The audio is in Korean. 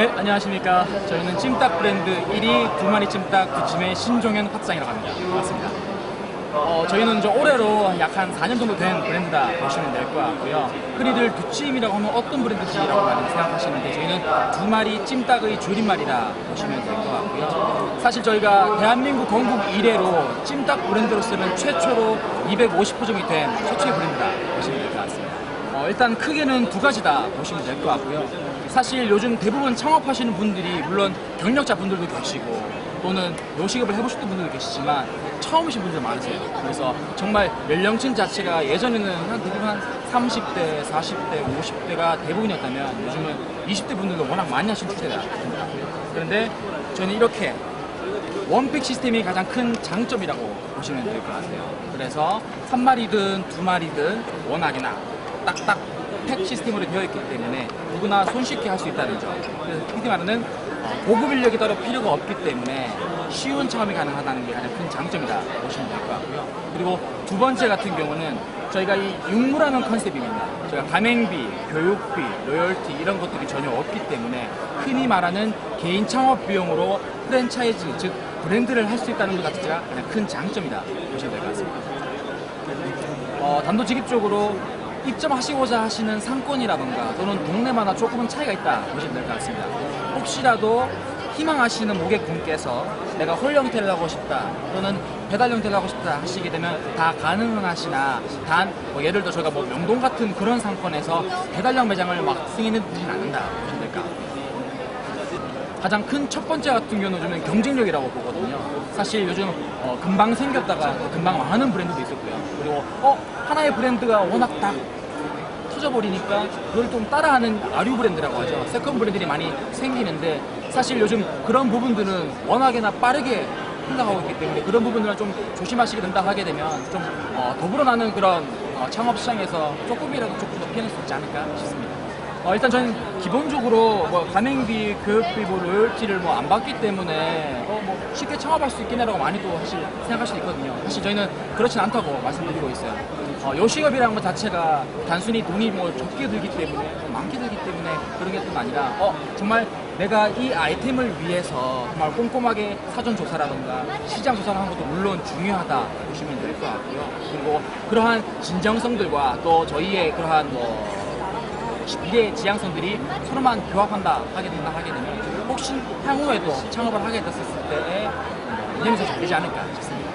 네, 안녕하십니까. 저희는 찜닭 브랜드 1위 두 마리 찜닭 두찜의 신종현 팟상이라고 합니다. 반갑습니다. 어, 저희는 저 올해로 약 한 4년 정도 된 브랜드다 보시면 될 것 같고요. 흔히들 두찜이라고 하면 어떤 브랜드지라고 많이 생각하시는데 저희는 두 마리 찜닭의 줄임말이라 보시면 될 것 같고요. 사실 저희가 대한민국 건국 이래로 찜닭 브랜드로서는 최초로 250호점이 된 최초의 브랜드다 보시면 될 것 같습니다. 어, 일단 크게는 두 가지다 보시면 될 것 같고요. 사실 요즘 대부분 창업하시는 분들이 물론 경력자 분들도 계시고 또는 요식업을 해보셨던 분들도 계시지만 처음이신 분들 많으세요. 그래서 정말 연령층 자체가 예전에는 한 대부분 한 30대, 40대, 50대가 대부분이었다면 요즘은 20대 분들도 워낙 많이 하시는 추세다. 그런데 저는 이렇게 원팩 시스템이 가장 큰 장점이라고 보시면 될 것 같아요. 그래서 한 마리든 두 마리든 워낙이나 딱딱 팩 시스템으로 되어 있기 때문에 누구나 손쉽게 할 수 있다는 점. 그래서 흔히 말하는 어, 고급 인력이 따로 필요가 없기 때문에 쉬운 체험이 가능하다는 게 가장 큰 장점이다 보시면 될 것 같고요. 그리고 두 번째 같은 경우는 저희가 이 육무라는 컨셉입니다. 저희가 가맹비, 교육비, 로열티 이런 것들이 전혀 없기 때문에 흔히 말하는 개인 창업 비용으로 프랜차이즈 즉 브랜드를 할 수 있다는 것 자체가 가장 큰 장점이다 보시면 될 것 같습니다. 어, 단도직입적으로 입점하시고자 하시는 상권이라던가 또는 동네마다 조금은 차이가 있다 보시면 될 것 같습니다. 혹시라도 희망하시는 고객분께서 내가 홀 형태를 하고 싶다 또는 배달 형태를 하고 싶다 하시게 되면 다 가능하시나 단 뭐 예를 들어 저희가 뭐 명동 같은 그런 상권에서 배달형 매장을 막 승인해 드리진 않는다 보시면 될까 가장 큰 첫 번째 같은 경우는 경쟁력이라고 보거든요. 사실 요즘 어, 금방 생겼다가 또 금방 망하는 브랜드도 있었고요. 그리고 어 하나의 브랜드가 워낙 딱 터져버리니까 그걸 좀 따라하는 아류 브랜드라고 하죠. 세컨 브랜드들이 많이 생기는데 사실 요즘 그런 부분들은 워낙에나 빠르게 흘러가고 있기 때문에 그런 부분들은 좀 조심하시게 된다 하게 되면 좀 어, 더불어 나는 그런 어, 창업 시장에서 조금이라도 조금 더 피해낼 수 있지 않을까 싶습니다. 어, 일단 저는 기본적으로 뭐 가맹비, 교육비, 뭐 로열티를 뭐 안 받기 때문에 어, 뭐 쉽게 창업할 수 있겠네라고 많이도 사실 생각할 수 있거든요. 사실 저희는 그렇진 않다고 말씀드리고 있어요. 어, 요식업이라는 것 자체가 단순히 돈이 뭐 적게 들기 때문에 좀 많게 들기 때문에 그런 게 좀 아니라 어 정말 내가 이 아이템을 위해서 정말 꼼꼼하게 사전 조사라던가 시장 조사를 하는 것도 물론 중요하다 보시면 될 것 같고요. 그리고 그러한 진정성들과 또 저희의 그러한 뭐 미래 지향성들이 서로만 교합한다 하게 된다 하게 되면 혹시 향후에도 창업을 하게 됐을 때에 더잘 되지 않을까 싶습니다.